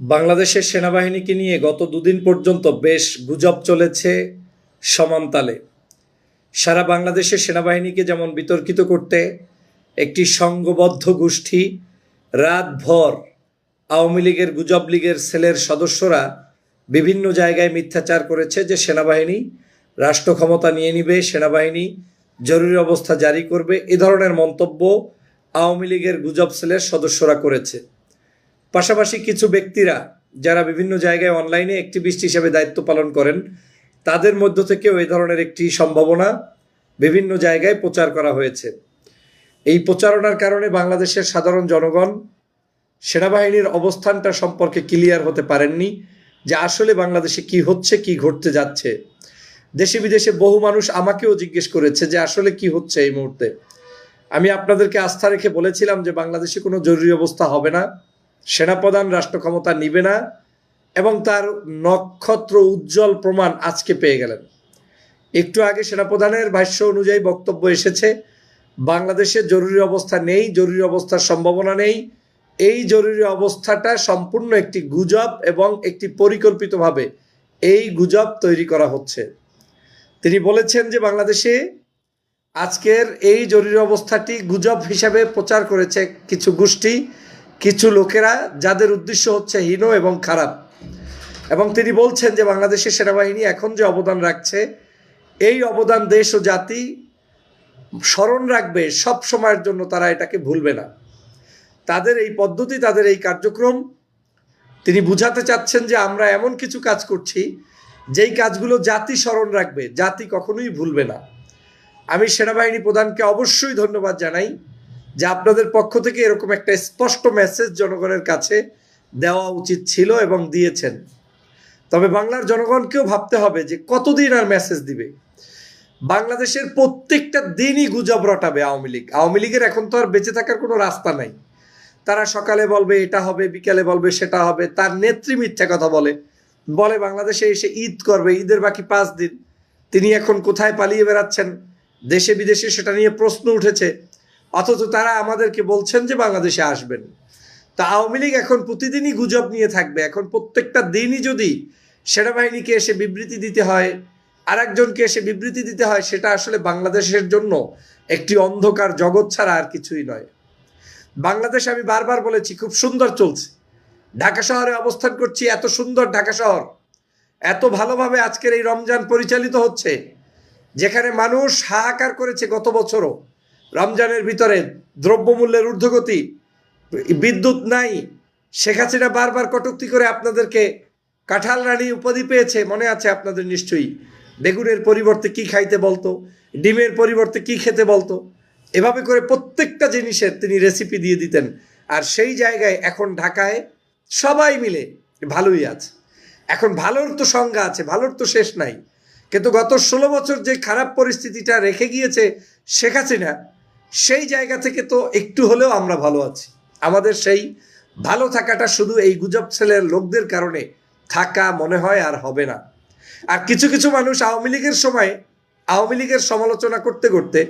বাংলাদেশের সেনাবাহিনীকে নিয়ে গত দুদিন পর্যন্ত বেশ গুজব চলেছে সমানতালে। সারা বাংলাদেশের সেনাবাহিনীকে যেমন বিতর্কিত করতে একটি সংঘবদ্ধ গোষ্ঠী রাতভর আওয়ামী লীগের গুজব লীগের সেলের সদস্যরা বিভিন্ন জায়গায় মিথ্যাচার করেছে যে সেনাবাহিনী রাষ্ট্র ক্ষমতা নিয়ে নিবে, সেনাবাহিনী জরুরি অবস্থা জারি করবে, এ ধরনের মন্তব্য আওয়ামী লীগের গুজব সেলের সদস্যরা করেছে। পাশাপাশি কিছু ব্যক্তিরা যারা বিভিন্ন জায়গায় অনলাইনে অ্যাক্টিভিস্ট হিসেবে দায়িত্ব পালন করেন, তাদের মধ্য থেকেও এই ধরনের একটি সম্ভাবনা বিভিন্ন জায়গায় প্রচার করা হয়েছে। এই প্রচারণার কারণে বাংলাদেশের সাধারণ জনগণ সেনাবাহিনীর অবস্থানটা সম্পর্কে ক্লিয়ার হতে পারেননি যে আসলে বাংলাদেশে কি হচ্ছে, কি ঘটতে যাচ্ছে। দেশে বিদেশে বহু মানুষ আমাকেও জিজ্ঞেস করেছে যে আসলে কি হচ্ছে এই মুহূর্তে। আমি আপনাদেরকে আস্থা রেখে বলেছিলাম যে বাংলাদেশে কোনো জরুরি অবস্থা হবে না। সেনাপ্রধান রাষ্ট্র ক্ষমতা নিবে না এবং তার নক্ষত্র উজ্জ্বল প্রমাণ আজকে পেয়ে গেলেন। একটু আগে সেনাপ্রধানের ভাষ্য অনুযায়ী বক্তব্য এসেছে, বাংলাদেশে জরুরি অবস্থা নেই, জরুরি অবস্থার সম্ভাবনা নেই। এই জরুরি অবস্থাটা সম্পূর্ণ একটি গুজব এবং একটি পরিকল্পিতভাবে এই গুজব তৈরি করা হচ্ছে। তিনি বলেছেন যে বাংলাদেশে আজকের এই জরুরি অবস্থাটি গুজব হিসাবে প্রচার করেছে কিছু গোষ্ঠী কিছু লোকেরা যাদের উদ্দেশ্য হচ্ছে হীন এবং খারাপ। এবং তিনি বলছেন যে বাংলাদেশের সেনাবাহিনী এখন যে অবদান রাখছে, এই অবদান দেশ ও জাতি স্মরণ রাখবে সব সময়ের জন্য তারা এটাকে ভুলবে না। তাদের এই পদ্ধতি, তাদের এই কার্যক্রম, তিনি বুঝাতে চাচ্ছেন যে আমরা এমন কিছু কাজ করছি, যেই কাজগুলো জাতি স্মরণ রাখবে, জাতি কখনোই ভুলবে না। আমি সেনাবাহিনী প্রধানকে অবশ্যই ধন্যবাদ জানাই। যে আপনাদের পক্ষ থেকে এরকম একটা স্পষ্ট মেসেজ জনগণের কাছে দেওয়া উচিত ছিল এবং দিয়েছেন। তবে বাংলার জনগণকেও ভাবতে হবে যে কতদিন আর মেসেজ দিবে? বাংলাদেশের প্রত্যেকটা দিনই গুজব রটাবে আওয়ামী লীগ। আওয়ামী লীগের এখন তো আর বেঁচে থাকার কোনো রাস্তা নাই। তারা সকালে বলবে এটা হবে, বিকালে বলবে সেটা হবে, তার নেত্রী মিথ্যা কথা বলে। বলে, বাংলাদেশে এসে ঈদ করবে, ঈদের বাকি পাঁচ দিন। তিনি এখন কোথায় পালিয়ে বেড়াচ্ছেন? দেশে বিদেশে সেটা নিয়ে প্রশ্ন উঠেছে। অথচ তারা আমাদেরকে বলছেন যে বাংলাদেশে আসবেন। তা আওয়ামী লীগ এখন প্রতিদিনই গুজব নিয়ে থাকবে। এখন প্রত্যেকটা দিনই যদি সেনাবাহিনীকে এসে বিবৃতি দিতে হয় আর একজনকে এসে বিবৃতি দিতে হয়, সেটা আসলে বাংলাদেশের জন্য একটি অন্ধকার জগৎ ছাড়া আর কিছুই নয়। বাংলাদেশ আমি বারবার বলেছি, খুব সুন্দর চলছে। ঢাকা শহরে অবস্থান করছি, এত সুন্দর ঢাকা শহর। এত ভালোভাবে আজকের এই রমজান পরিচালিত হচ্ছে, যেখানে মানুষ হাহাকার করেছে গত বছরও। রমজানের ভিতরে দ্রব্যমূল্যের ঊর্ধ্বগতি, বিদ্যুৎ নাই, শেখ হাসিনা বারবার কটুক্তি করে আপনাদেরকে কাঁঠাল রানী উপাধি পেয়েছে, মনে আছে আপনাদের নিশ্চয়ই? বেগুনের পরিবর্তে কি খাইতে বলতো? ডিমের পরিবর্তে কি খেতে বলতো? এভাবে করে প্রত্যেকটা জিনিসের তিনি রেসিপি দিয়ে দিতেন। আর সেই জায়গায় এখন ঢাকায় সবাই মিলে ভালোই আছে। এখন ভালোর তো সংজ্ঞা আছে, ভালোর তো শেষ নাই। কিন্তু গত ষোলো বছর যে খারাপ পরিস্থিতিটা রেখে গিয়েছে শেখ হাসিনা সেই জায়গা থেকে তো একটু হলেও আমরা ভালো আছি। আমাদের সেই ভালো থাকাটা শুধু এই গুজব ছেলের লোকদের কারণে থাকা মনে হয় আর হবে না। আর কিছু কিছু মানুষ আওয়ামী লীগের সময়, আওয়ামী লীগের সমালোচনা করতে করতে,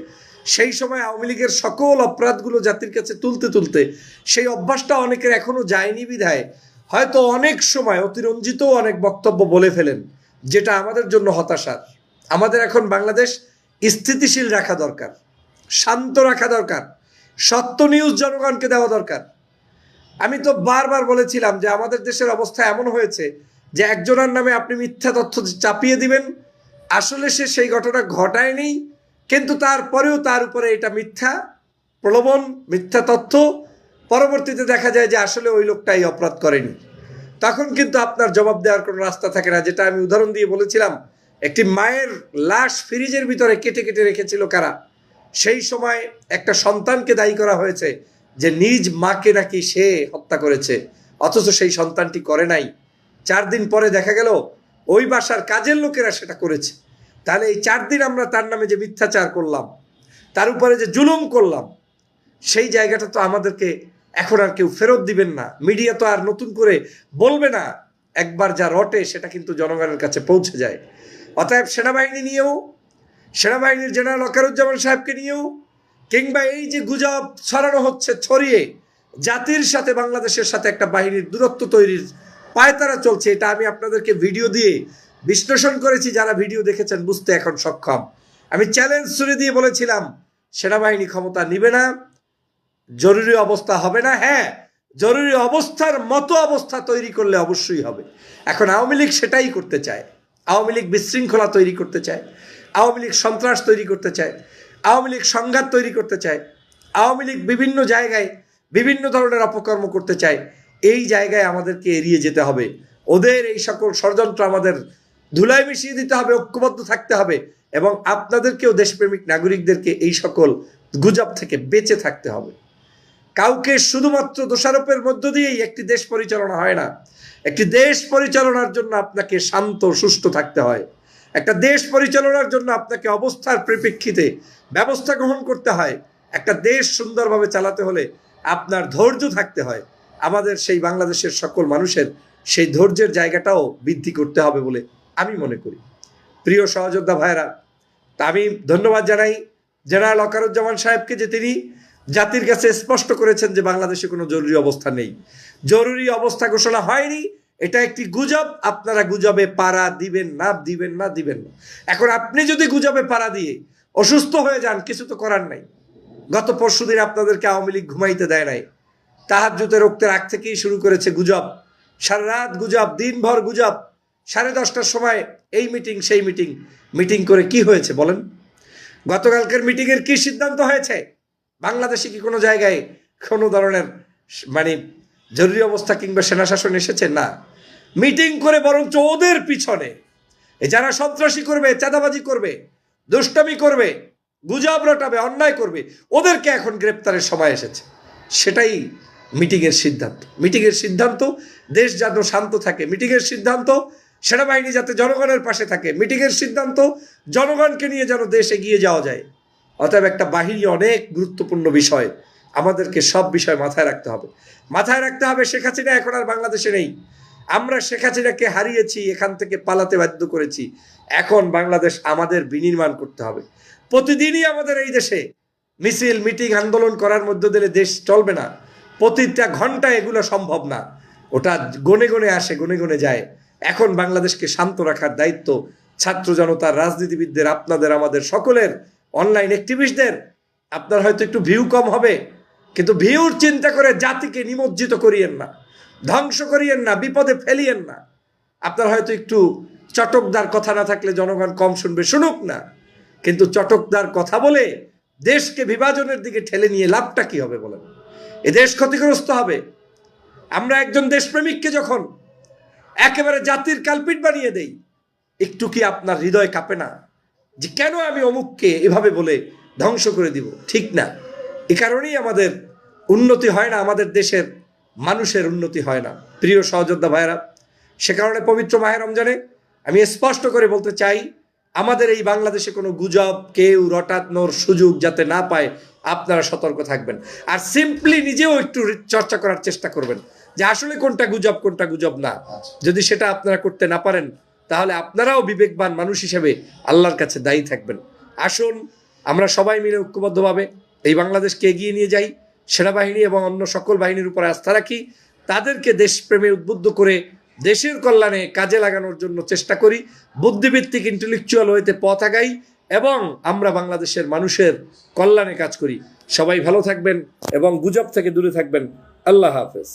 সেই সময় আওয়ামী লীগের সকল অপরাধগুলো জাতির কাছে তুলতে তুলতে, সেই অভ্যাসটা অনেকের এখনও যায়নি বিধায়। হয়তো অনেক সময় অতিরঞ্জিত অনেক বক্তব্য বলে ফেলেন, যেটা আমাদের জন্য হতাশার। আমাদের এখন বাংলাদেশ স্থিতিশীল রাখা দরকার। শান্ত রাখা দরকার। সত্য নিউজ জনগণকে দেওয়া দরকার। আমি তো বারবার বলেছিলাম যে আমাদের দেশের অবস্থা এমন হয়েছে যে একজনের নামে আপনি মিথ্যা তথ্য চাপিয়ে দিবেন। আসলে সে সেই ঘটনা ঘটায়নি, কিন্তু তারপরেও তার উপরে এটা মিথ্যা প্রলোভন, মিথ্যা তথ্য। পরবর্তীতে দেখা যায় যে আসলে ওই লোকটাই অপরাধ করেনি। তখন কিন্তু আপনার জবাব দেওয়ার কোনো রাস্তা থাকে না, যেটা আমি উদাহরণ দিয়ে বলেছিলাম, একটি মায়ের লাশ ফ্রিজের ভিতরে কেটে কেটে রেখেছিল কারা? সেই সময় একটা সন্তানকে দায়ী করা হয়েছে যে নিজ মাকে নাকি সে হত্যা করেছে, অথচ সেই সন্তানটি করে নাই। চার দিন পরে দেখা গেল, ওই বাসার কাজের লোকেরা সেটা করেছে। তাহলে এই চার দিন আমরা তার নামে যে মিথ্যাচার করলাম, তার উপরে যে জুলুম করলাম, সেই জায়গাটা তো আমাদেরকে এখন আর কেউ ফেরত দিবেন না। মিডিয়া তো আর নতুন করে বলবে না, একবার যা রটে সেটা কিন্তু জনগণের কাছে পৌঁছে যায়। অতএব সেনাবাহিনী নিয়েও সেনাবাহিনীর জেনারেল অকারুজ্জামান সাহেবকে নিয়েও কিংবা এই যে গুজব ছড়ানো হচ্ছে, ছড়িয়ে জাতির সাথে বাংলাদেশের সাথে একটা বাহিনীর দূরত্ব তৈরির পায়তারা চলছে, এটা আমি আপনাদেরকে ভিডিও দিয়ে বিশ্লেষণ করেছি, যারা ভিডিও দেখেছেন বুঝতে এখন সক্ষম। আমি চ্যালেঞ্জ ছুড়ে দিয়ে বলেছিলাম, সেনাবাহিনী ক্ষমতা নিবে না, জরুরি অবস্থা হবে না হ্যাঁ জরুরি অবস্থার মতো অবস্থা তৈরি করলে অবশ্যই হবে। এখন আওয়ামী লীগ সেটাই করতে চায়, আওয়ামী লীগ বিশৃঙ্খলা তৈরি করতে চায়। আওয়ামী লীগ সন্ত্রাস তৈরি করতে চায়, আওয়ামী লীগ সংঘাত তৈরি করতে চায়, আওয়ামী লীগ বিভিন্ন জায়গায় বিভিন্ন ধরনের অপকর্ম করতে চায়, এই জায়গায় আমাদেরকে এড়িয়ে যেতে হবে। ওদের এই সকল ষড়যন্ত্র আমাদের ধুলায় মিশিয়ে দিতে হবে, ঐক্যবদ্ধ থাকতে হবে এবং আপনাদেরকেও দেশপ্রেমিক নাগরিকদেরকে এই সকল গুজব থেকে বেঁচে থাকতে হবে। কাউকে শুধুমাত্র দোষারোপের মধ্য দিয়েই একটি দেশ পরিচালনা হয় না। একটি দেশ পরিচালনার জন্য আপনাকে শান্ত সুস্থ থাকতে হয়। একটা দেশ পরিচালনার জন্য আপনাকে অবস্থার পরিপ্রেক্ষিতে ব্যবস্থা গ্রহণ করতে হয়। একটা দেশ সুন্দরভাবে চালাতে হলে আপনার ধৈর্য থাকতে হয়। আমাদের সেই বাংলাদেশের সকল মানুষের সেই ধৈর্যের জায়গাটাও বৃদ্ধি করতে হবে বলে আমি মনে করি। প্রিয় সহযোদ্ধা ভাইরা তা আমি ধন্যবাদ জানাই। জেনারেল অকারুজ্জামান সাহেবকে যে তিনি জাতির কাছে স্পষ্ট করেছেন যে বাংলাদেশে কোনো জরুরি অবস্থা নেই। জরুরি অবস্থা ঘোষণা হয়নি। এটা একটি গুজব, আপনারা গুজবে পাড়া দিবেন না দিবেন না দিবেন না। এখন আপনি যদি গুজবে পাড়া দিয়ে অসুস্থ হয়ে যান, কিছু তো করার নাই। গত পরশুদিন আপনাদেরকে আওয়ামী লীগ ঘুমাইতে দেয় নাই। তাহার জুতে রক্তের আগ থেকেই শুরু করেছে গুজব। সারা রাত গুজব, দিনভর গুজব। সাড়ে দশটার সময় এই মিটিং, সেই মিটিং। মিটিং করে কি হয়েছে বলেন? গতকালকের মিটিংয়ের কি সিদ্ধান্ত হয়েছে? বাংলাদেশে কি কোনো জায়গায় কোনো ধরনের মানে জরুরি অবস্থা কিংবা সেনা শাসন এসেছে? না। মিটিং করে বরঞ্চ ওদের পিছনে। যারা সন্ত্রাসী করবে, চাঁদাবাজি করবে, দুষ্টামি করবে, গুজব রটাবে, অন্যায় করবে, ওদেরকে এখন গ্রেপ্তারের সময় এসেছে। সেটাই মিটিংয়ের সিদ্ধান্ত। মিটিংয়ের সিদ্ধান্ত, দেশ যেন শান্ত থাকে। মিটিংয়ের সিদ্ধান্ত, সেনাবাহিনী যাতে জনগণের পাশে থাকে। মিটিংয়ের সিদ্ধান্ত, জনগণকে নিয়ে যেন দেশ এগিয়ে যাওয়া যায়। অতএব একটা বাহিনী অনেক গুরুত্বপূর্ণ বিষয়। আমাদেরকে সব বিষয় মাথায় রাখতে হবে। মাথায় রাখতে হবে শেখ হাসিনা এখন আর বাংলাদেশে নেই। আমরা শেখ হাসিনাকে হারিয়েছি, এখান থেকে পালাতে বাধ্য করেছি। এখন বাংলাদেশ আমাদের বিনির্মাণ করতে হবে। প্রতিদিনই আমাদের এই দেশে মিছিল, মিটিং, আন্দোলন করার মধ্য দিলে দেশ চলবে না। প্রতিটা ঘণ্টা এগুলো সম্ভব না। ওটা গনে গনে আসে, গনে গনে যায়। এখন বাংলাদেশকে শান্ত রাখার দায়িত্ব ছাত্র জনতার রাজনীতিবিদদের, আপনাদের, আমাদের সকলের অনলাইন অ্যাক্টিভিস্টদের আপনার হয়তো একটু ভিউ কম হবে। কিন্তু ভিউর চিন্তা করে জাতিকে নিমজ্জিত করিয়েন না, ধ্বংস করিয়েন না, বিপদে ফেলিয়েন না। আপনার হয়তো একটু চটকদার কথা না থাকলে জনগণ কম শুনবে, শুনুক না। কিন্তু চটকদার কথা বলে দেশকে বিভাজনের দিকে ঠেলে নিয়ে লাভটা কি হবে বলেন? এ দেশ ক্ষতিগ্রস্ত হবে। আমরা একজন দেশপ্রেমিককে যখন একেবারে জাতির কালপিট বানিয়ে দেই, একটু কি আপনার হৃদয় কাঁপে না যে কেন আমি অমুককে এভাবে বলে ধ্বংস করে দিব? ঠিক না। এ কারণেই আমাদের উন্নতি হয় না, আমাদের দেশের মানুষের উন্নতি হয় না। প্রিয় সহযোদ্ধা ভাইরা সে কারণে পবিত্র মাহের রমজানে আমি স্পষ্ট করে বলতে চাই, আমাদের এই বাংলাদেশে কোনো গুজব, কেউ রটানোর সুযোগ যাতে না পায়, আপনারা সতর্ক থাকবেন। আর সিম্পলি নিজেও একটু চর্চা করার চেষ্টা করবেন যে আসলে কোনটা গুজব কোনটা গুজব না। যদি সেটা আপনারা করতে না পারেন, তাহলে আপনারাও বিবেকবান মানুষ হিসেবে আল্লাহর কাছে দায়ী থাকবেন। আসুন, আমরা সবাই মিলে ঐক্যবদ্ধভাবে এই বাংলাদেশকে এগিয়ে নিয়ে যাই, সেনাবাহিনী এবং অন্য সকল বাহিনীর উপর আস্থা রাখি, তাদেরকে দেশপ্রেমে উদ্বুদ্ধ করে দেশের কল্যাণে কাজে লাগানোর জন্য চেষ্টা করি বুদ্ধিভিত্তিক ইন্টেলেকচুয়াল হইতে পথ আগাই এবং আমরা বাংলাদেশের মানুষের কল্যাণে কাজ করি। সবাই ভালো থাকবেন এবং গুজব থেকে দূরে থাকবেন। আল্লাহ হাফেজ।